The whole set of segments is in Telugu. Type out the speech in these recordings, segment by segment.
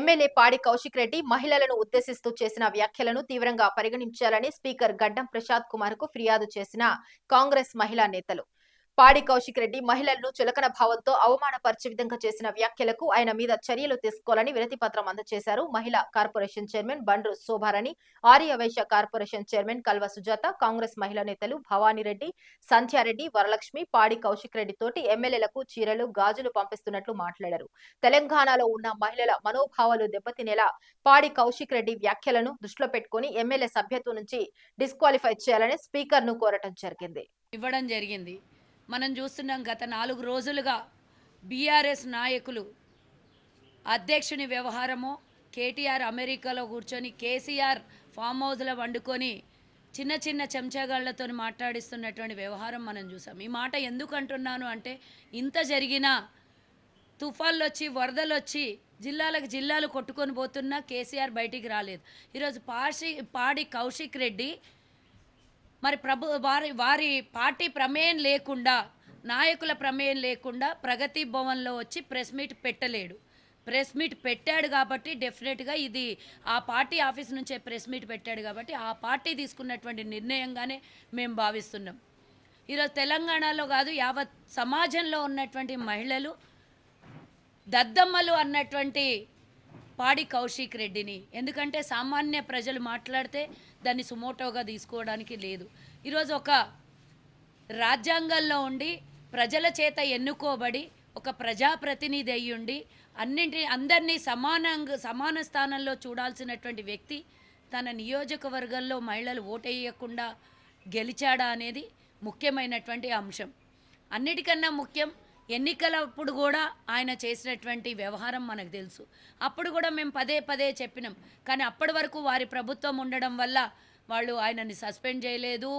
ఎమ్మెల్యే పాడి కౌశిక్ రెడ్డి మహిళలను ఉద్దేశిస్తూ చేసిన వ్యాఖ్యలను తీవ్రంగా పరిగణించాలని స్పీకర్ గడ్డం ప్రసాద్ కుమార్కు ఫిర్యాదు చేసిన కాంగ్రెస్ మహిళా నేతలు. పాడి కౌశిక్ రెడ్డి మహిళలను చులకన భావంతో అవమానపరిచే విధంగా చేసిన వ్యాఖ్యలకు ఆయన మీద చర్యలు తీసుకోవాలని వినతి పత్రం అందజేశారు. మహిళా corporation chairman Bandru Shobharani Aryavysya corporation chairman Kalva Sujatha Congress మహిళా నేతలు భవానీరెడ్డి సంధ్యారెడ్డి వరలక్ష్మి పాడి కౌశిక్ రెడ్డి తోటి ఎమ్మెల్యేలకు చీరలు గాజులు పంపిస్తున్నట్లు మాట్లాడారు. తెలంగాణలో ఉన్న మహిళల మనోభావాలు దెబ్బతినేలా పాడి కౌశిక్ రెడ్డి వ్యాఖ్యలను దృష్టిలో పెట్టుకుని ఎమ్మెల్యే సభ్యత్వం నుంచి డిస్క్వాలిఫై చేయాలని స్పీకర్ను కోరటం జరిగింది. ఇవ్వడం జరిగింది. మనం చూస్తున్నాం గత నాలుగు రోజులుగా బీఆర్ఎస్ నాయకులు అధ్యక్షుని వ్యవహారము కేటీఆర్ అమెరికాలో కూర్చొని కేసీఆర్ ఫామ్ హౌస్లో వండుకొని చిన్న చిన్న చెంచాగాళ్ళతో మాట్లాడిస్తున్నటువంటి వ్యవహారం మనం చూసాం. ఈ మాట ఎందుకు అంటున్నాను అంటే ఇంత జరిగినా తుఫాన్లు వచ్చి వరదలు వచ్చి జిల్లాలకు జిల్లాలు కొట్టుకొని పోతున్నా కేసీఆర్ బయటికి రాలేదు. ఈరోజు పాషి పాడి కౌశిక్ రెడ్డి మరి ప్రభు వారి వారి పార్టీ ప్రమేయం లేకుండా నాయకుల ప్రమేయం లేకుండా ప్రగతి భవన్లో వచ్చి ప్రెస్ మీట్ పెట్టలేడు. ప్రెస్ మీట్ పెట్టాడు కాబట్టి డెఫినెట్గా ఇది ఆ పార్టీ ఆఫీస్ నుంచే ప్రెస్ మీట్ పెట్టాడు కాబట్టి ఆ పార్టీ తీసుకున్నటువంటి నిర్ణయంగానే మేము భావిస్తున్నాం. ఈరోజు తెలంగాణలో కాదు యావత్ సమాజంలో ఉన్నటువంటి మహిళలు దద్దమ్మలు అన్నటువంటి పాడి కౌశిక్ రెడ్డిని. ఎందుకంటే సామాన్య ప్రజలు మాట్లాడితే దాన్ని సుమోటోగా తీసుకోవడానికి లేదు. ఈరోజు ఒక రాజ్యాంగంలో ఉండి ప్రజల చేత ఎన్నుకోబడి ఒక ప్రజాప్రతినిధి అయ్యుండి అన్నింటి అందరినీ సమానంగా సమాన స్థానంలో చూడాల్సినటువంటి వ్యక్తి తన నియోజకవర్గంలో మహిళలు ఓటేయకుండా గెలిచాడా అనేది ముఖ్యమైనటువంటి అంశం. అన్నిటికన్నా ముఖ్యం ఎన్నికలప్పుడు కూడా ఆయన చేసినటువంటి వ్యవహారం మనకు తెలుసు. అప్పుడు కూడా మేము పదే పదే చెప్పినాం. కానీ అప్పటి వరకు వారి ప్రభుత్వం ఉండడం వల్ల వాళ్ళు ఆయనని సస్పెండ్ చేయలేదు.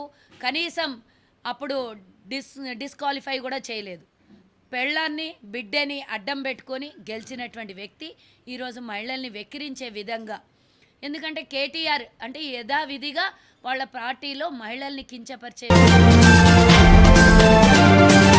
కనీసం అప్పుడు డిస్ డిస్క్వాలిఫై కూడా చేయలేదు. పెళ్ళాన్ని బిడ్డని అడ్డం పెట్టుకొని గెలిచినటువంటి వ్యక్తి ఈరోజు మహిళల్ని వెక్కిరించే విధంగా. ఎందుకంటే కేటీఆర్ అంటే యథావిధిగా వాళ్ళ పార్టీలో మహిళల్ని కించపరిచే